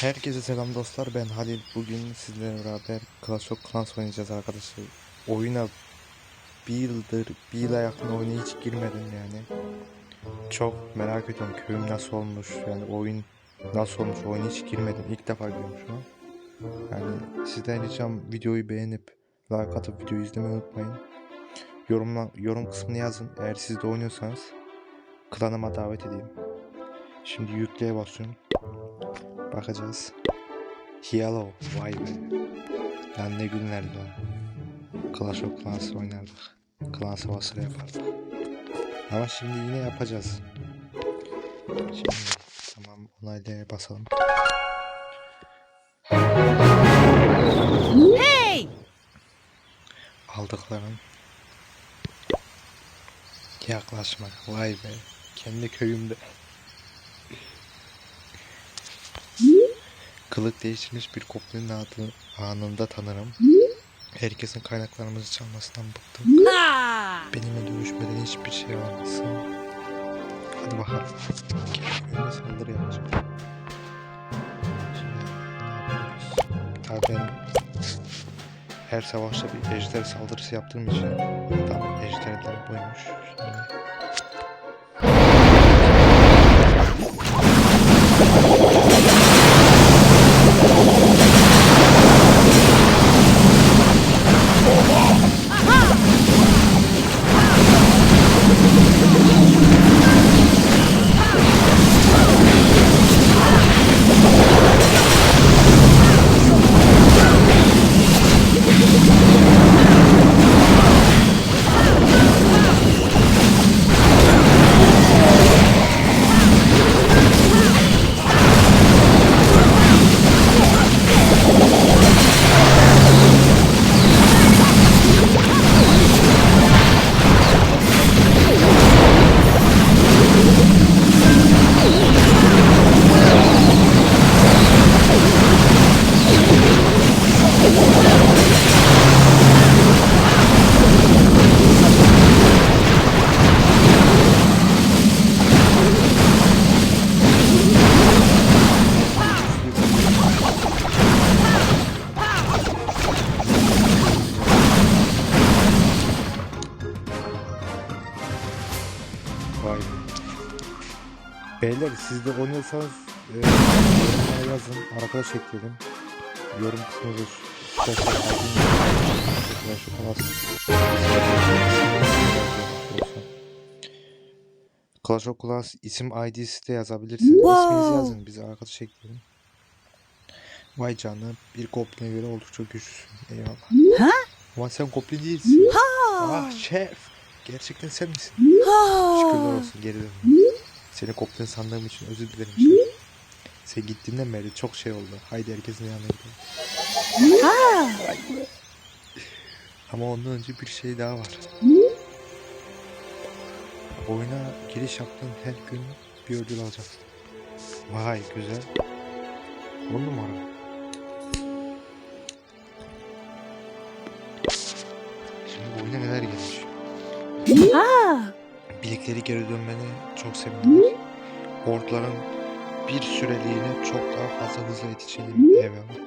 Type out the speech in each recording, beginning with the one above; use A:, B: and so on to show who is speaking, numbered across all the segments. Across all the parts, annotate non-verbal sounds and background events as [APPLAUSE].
A: Herkese selam dostlar. Ben Halil. Bugün sizlerle beraber Clash of Clans oynayacağız arkadaşlar. Oyuna bir yıldır bir yıla yakın oyuna hiç girmedim yani. Çok merak ediyorum köyüm nasıl olmuş yani oyun nasıl olmuş oyuna hiç girmedim. İlk defa giriyorum yani sizden ricam videoyu beğenip like atıp videoyu izlemeyi unutmayın. Yorumla, yorum kısmına yazın. Eğer siz de oynuyorsanız klanıma davet edeyim. Şimdi yükleye basıyorum Bakacağız. Yellow. Vay be. Lan ne günlerdi o. Clash of Clans oynardık. Klan savaşları yapardık. Ama şimdi yine yapacağız. Şimdi tamam onaylaya basalım.
B: Hey!
A: Aldıkların yaklaşmak. Vay be. Kendi köyümde. Kılık değiştirmiş bir kopyanın adı anında tanırım. Herkesin kaynaklarımızı çalmasından bıktım. Benimle dövüşmeden hiçbir şey olmasın. Hadi bakalım. Saldırı yapacağım. Ben her savaşta bir ejder saldırısı yaptığım için tam ejderler buymuş. Oynuyorsanız e, yorumlara yazın. Arkadaş ekledim. Yorum kısmında şu istersen adını şu Clash of Clans isim ID'si de yazabilirsiniz.
B: Wow.
A: İsminizi yazın. Bize arkadaş ekleyin. Vay canına bir goblin'e göre oldukça güçlüsün. Eyvallah.
B: Ha?
A: Ama sen goblin değilsin.
B: Ha!
A: Ah şef. Gerçekten sen misin?
B: Ha!
A: Şükürler olsun geri döndüm. Seni koptuğun sandığım için özür dilerim şef. Sen gittiğinden beri çok şey oldu. Haydi herkesin yanına gidelim.
B: Ha!
A: Ama ondan önce bir şey daha var. Oyuna giriş yaptığın her gün bir ödül alacaksın. Vay güzel. On numara. Şimdi oyuna neler gelmiş.
B: Ha!
A: Birlikleri geri dönmeni çok sevindim. Orkların bir süreliğine çok daha fazla hızla yetişelim. Eyvallah.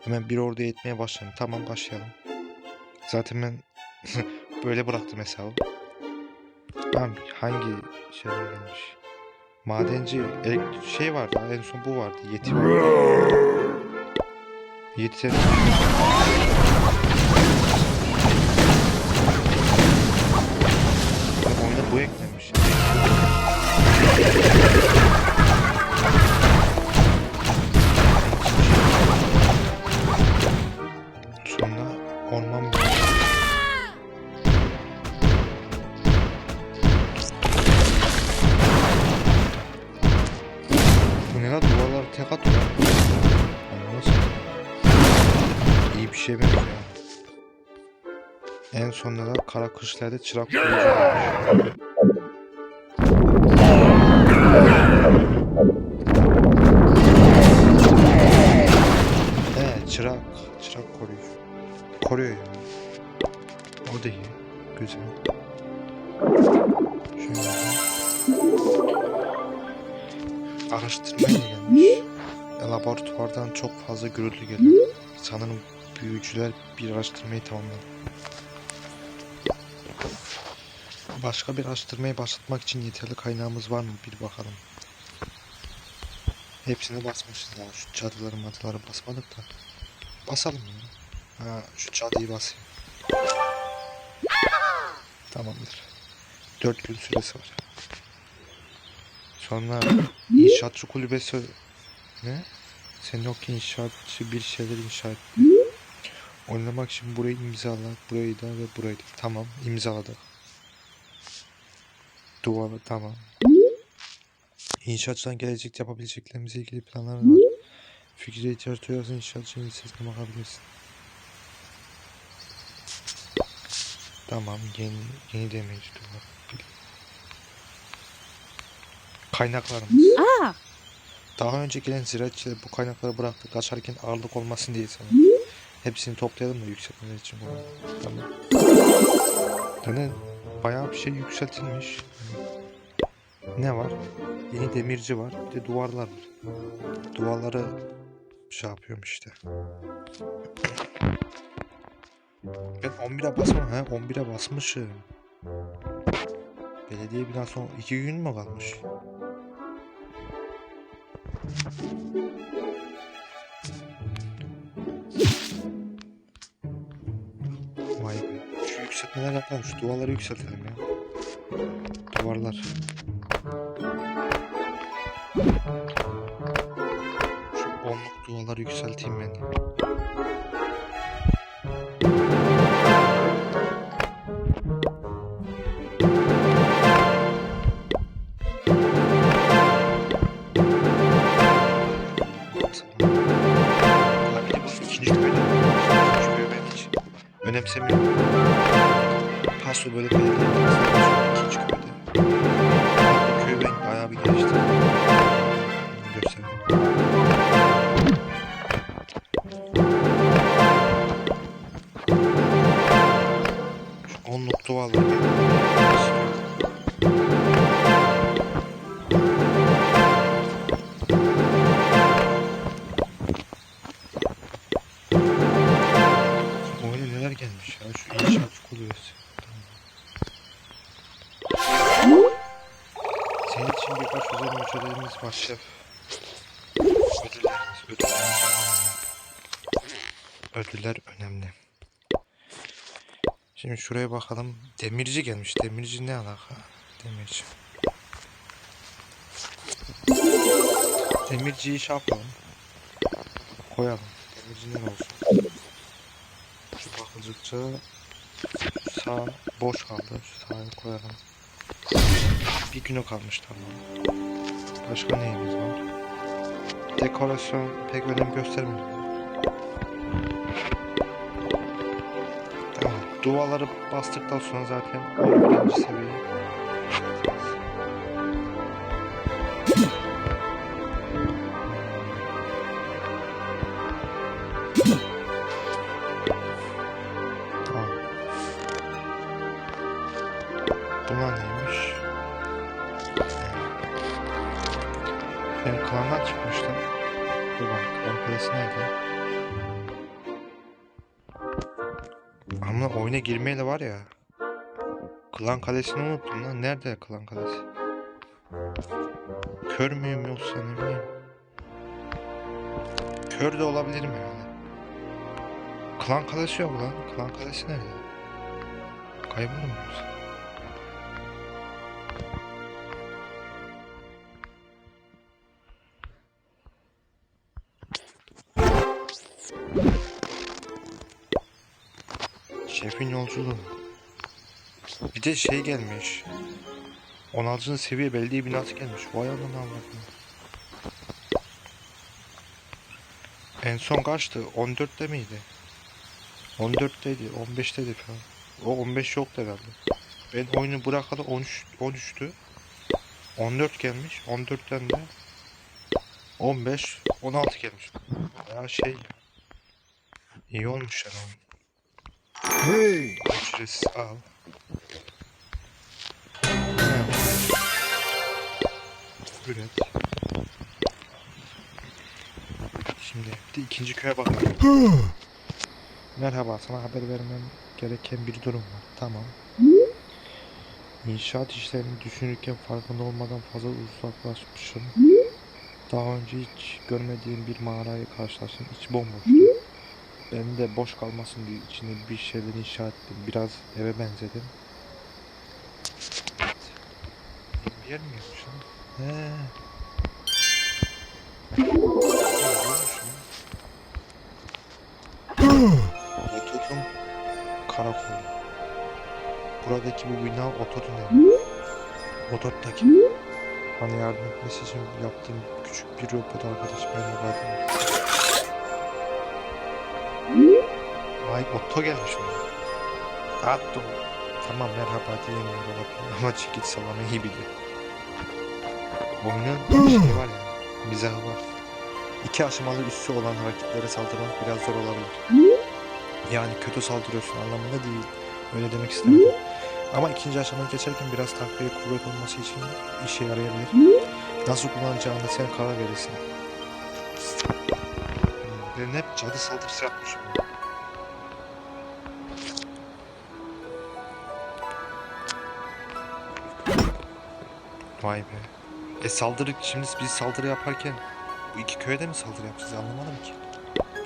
A: Hemen bir orduya yetmeye başlayalım. Tamam başlayalım. Zaten ben [LAUGHS] böyle bıraktım hesabı. Tamam hangi şeyler gelmiş? Madenci elek- şey vardı en son bu vardı yeti. Yeti oyuna bu eklenmiş. Sonra orman Bu ne lan duvarlar tek atıyor. İyi bir şey benziyor. En sonunda da kara kışlarda çırak kuyucu Güzel. Şöyle. Araştırmaya gelmiş. laboratuvardan çok fazla gürültü geliyor. Sanırım büyücüler bir araştırmayı tamamladı. Başka bir araştırmayı başlatmak için yeterli kaynağımız var mı? Bir bakalım. Hepsini basmışız ya. Şu cadıları madıları basmadık da. Basalım ya. Ha, şu cadıyı basayım. Tamamdır. 4 gün süresi var. Sonra [COUGHS] inşaatçı kulübesi ne? Sen yok ki inşaatçı bir şeyler inşa etti. Oynamak için burayı imzala, burayı da ve burayı da. Tamam, imzaladık. Duvarı tamam. İnşaatçıdan gelecekte yapabileceklerimizle ilgili planlar var. Fikre ihtiyaç duyarsan inşaatçının listesine bakabilirsin. Tamam, yeni, yeni demeyici duvar. Kaynaklarımız.
B: Ah!
A: Daha önce gelen ziraatçılar bu kaynakları bıraktı. Kaçarken ağırlık olmasın diye sana. Hepsini toplayalım da yükseltmeler için. Tamam. Yani bayağı bir şey yükseltilmiş. Ne var? Yeni demirci var. Bir de duvarlar var. Duvarları şey yapıyorum işte. Ben 11'e basmam ha. 11'e basmışım. Belediye binası 2 gün mü kalmış? Vay be. Şu yükseltmeler yapalım. Şu duvarları yükseltelim ya. Duvarlar. Şu onluk duvarları yükselteyim ben. Paso böyle Ödüllerimiz, ödüllerimiz önemli. Ödüller önemli. Şimdi şuraya bakalım. Demirci gelmiş. Demirci ne alaka? Demirci. Demirciyi şey yapalım. Koyalım. Demirci ne olsun? Şu bakıcıkça sağ boş kaldı. Şu sağa koyalım. Bir günü kalmış tamam. Başka neyimiz var? Dekorasyon pek önem göstermiyor. Tamam. Duvarları bastıktan sonra zaten 11. seviye. Tamam. Klandan çıkmıştım. Dur bak, klan kalesi nerede? Ama oyuna girmeyle var ya. Klan kalesini unuttum lan. Nerede klan kalesi? Kör müyüm yoksa ne bileyim. Kör de olabilirim yani. Klan kalesi yok lan. Klan kalesi nerede? Kaybolur mu yoksa? Şefin yolculuğu. Bir de şey gelmiş. 16. seviye belediye binası gelmiş. Vay anam Allah'ım. En son kaçtı? 14'te miydi? 14'teydi, 15'teydi falan. O 15 yoktu herhalde. Ben oyunu bırakalı 13 13'tü. 14 gelmiş. 14'ten de 15, 16 gelmiş. Ya şey iyi olmuş yani.
C: Hey!
A: Ücretsiz al. Üret. Şimdi bir de ikinci köye bakalım. Merhaba, sana haber vermem gereken bir durum var. Tamam. İnşaat işlerini düşünürken farkında olmadan fazla uzaklaşmışım. Daha önce hiç görmediğim bir mağaraya karşılaştım. İç bomboştu. Ben de boş kalmasın diye içine bir şeyler inşa ettim. Biraz eve benzedim. Bir yer mi yapmış lan? He. Otodum karakolu. Buradaki bu bina otodun evi. Otottaki. Bana yardım etmesi için yaptığım küçük bir robot arkadaş merhaba demiş. Vay Otto gelmiş ona. Attım. Tamam merhaba diyemiyor olabilir ama çekiç sallamayı iyi biliyor. Oyunun şey var yani. Mizahı var. İki aşamalı üssü olan rakiplere saldırmak biraz zor olabilir. Yani kötü saldırıyorsun anlamında değil. Öyle demek istemedim. Ama ikinci aşamayı geçerken biraz takviye kuvvet olması için işe yarayabilir. Nasıl kullanacağını sen karar verirsin. Hmm, Ben hep cadı saldırısı yapmışım. Vay be. E saldırı şimdi biz saldırı yaparken bu iki köyde mi saldırı yapacağız anlamadım ki.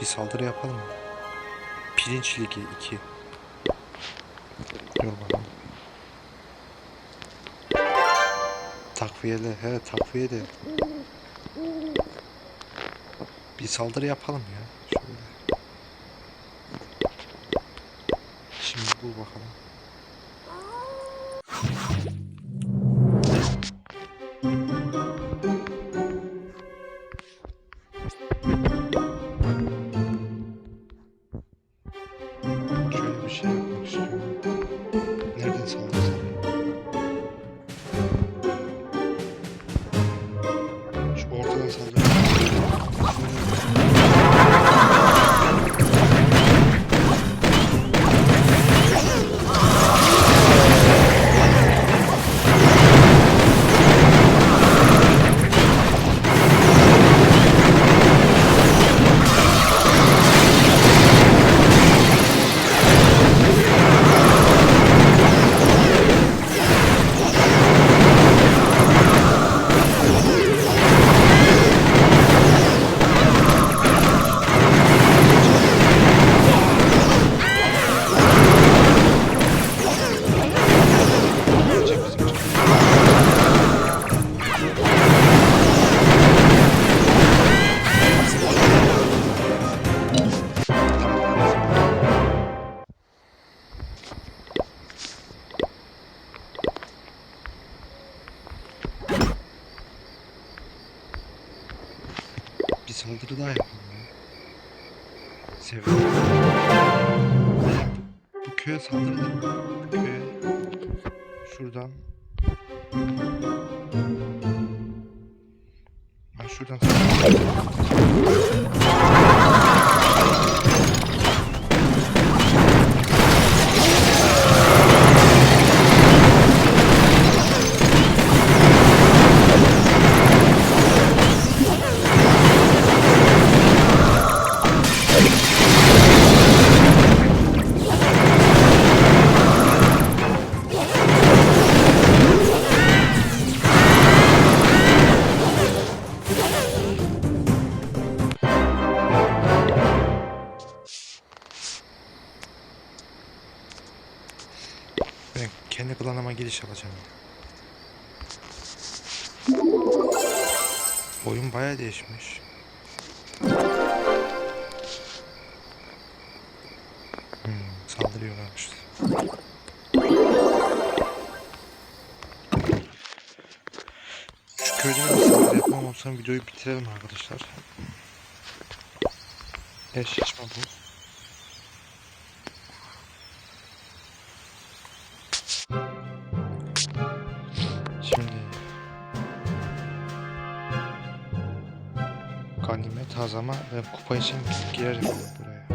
A: Bir saldırı yapalım mı? Pirinç Ligi 2. Dur bakalım. Takviyeli, he takviyeli. Bir saldırı yapalım ya. Saldırı daha yapalım ya. Bu köye saldıralım. Bu köye. Şuradan. Ben şuradan saldırayım. Değişmiş. Hmm, saldırıyorlarmış. Şu köyden bir saldırı yapmam olsam videoyu bitirelim arkadaşlar. Eşleşme bu. Ganimet Hazama ve kupa için girerim buraya.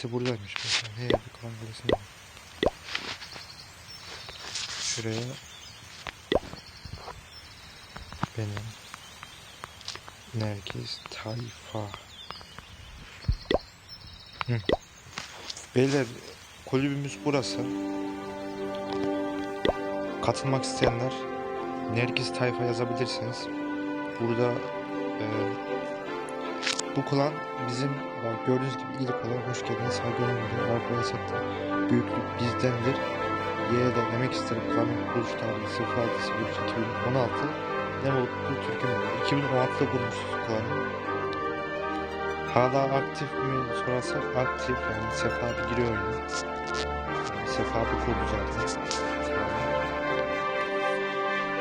A: Kalesi buradaymış. Mesela. Hey, bir klan kalesi mi? Şuraya benim Nergis Tayfa. Hı. Beyler kulübümüz burası. Katılmak isteyenler Nergis Tayfa yazabilirsiniz. Burada e, bu klan bizim bak gördüğünüz gibi ilk olan hoş geldiniz. Saygılarımla arkaya sattı. Büyüklük bizdendir. Y'de emek isterim klanın kuruluş tarihi 06 2016 ne mutlu Türk'üm 2016'da kurmuşuz klanı. Hala aktif mi sorarsak aktif yani Sefa abi giriyor oyuna. Sefa abi kurdu zaten.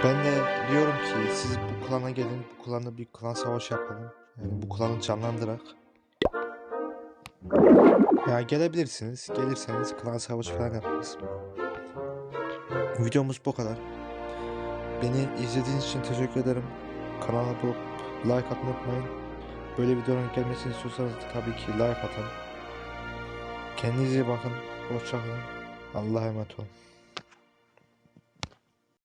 A: Ben de diyorum ki siz bu klana gelin, bu klanda bir klan savaşı yapalım. Yani bu klanı canlandırak. Ya gelebilirsiniz. Gelirseniz klan savaşı falan yaparız. Videomuz bu kadar. Beni izlediğiniz için teşekkür ederim. Kanala abone like atmayı unutmayın. Böyle videoların gelmesini istiyorsanız tabii ki like atın. Kendinize iyi bakın. Hoşçakalın. Allah'a emanet olun.